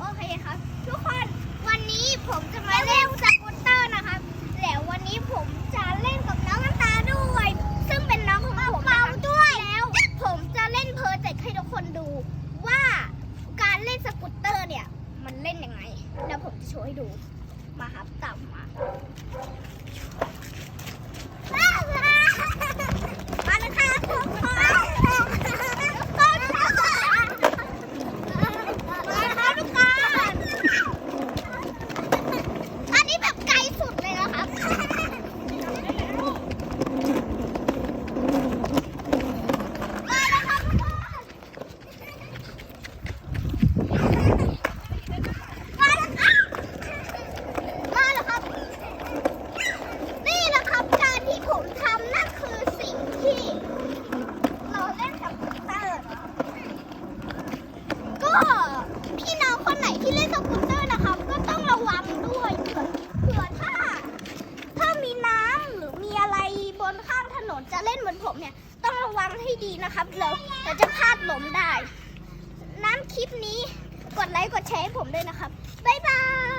โอเคครับ ทุกคนวันนี้ผมจะมาเล่นสกูตเตอร์นะครับแล้ววันนี้ผมจะเล่นกับน้องน้ำตาด้วย ซึ่งเป็นน้องของผมเบาด้วยแล้ว ผมจะเล่นเพอร์เจกให้ทุกคนดู ว่าการเล่นสกูตเตอร์เนี่ย มันเล่นยังไง แล้วผมจะโชว์ให้ดูมาครับตามมา มาเลยค่ะทุกคนทุกคนมาค่ะทุกคนอันนี้แบบไกลสุดเลยนะครับ มาเลยค่ะทุกคนมาแล้วครับมาแล้วครับ นี่แหละครับการที่ผมทำนั่นคือสิ่งที่เราเล่นกับคอมพิวเตอร์ ก็พี่น้องคนไหนที่เล่นสกูตเตอร์นะคะก็ต้องระวังด้วยเผื่อเผื่อถ้า ถ้ามีน้ำหรือมีอะไรบนข้างถนนจะเล่นเหมือนผมเนี่ย ต้องระวังให้ดีนะครับเราเราจะพลาดหลมได้นั้นคลิปนี้กดไลค์กดแชร์ให้ผมด้วยนะครับ บ๊ายบาย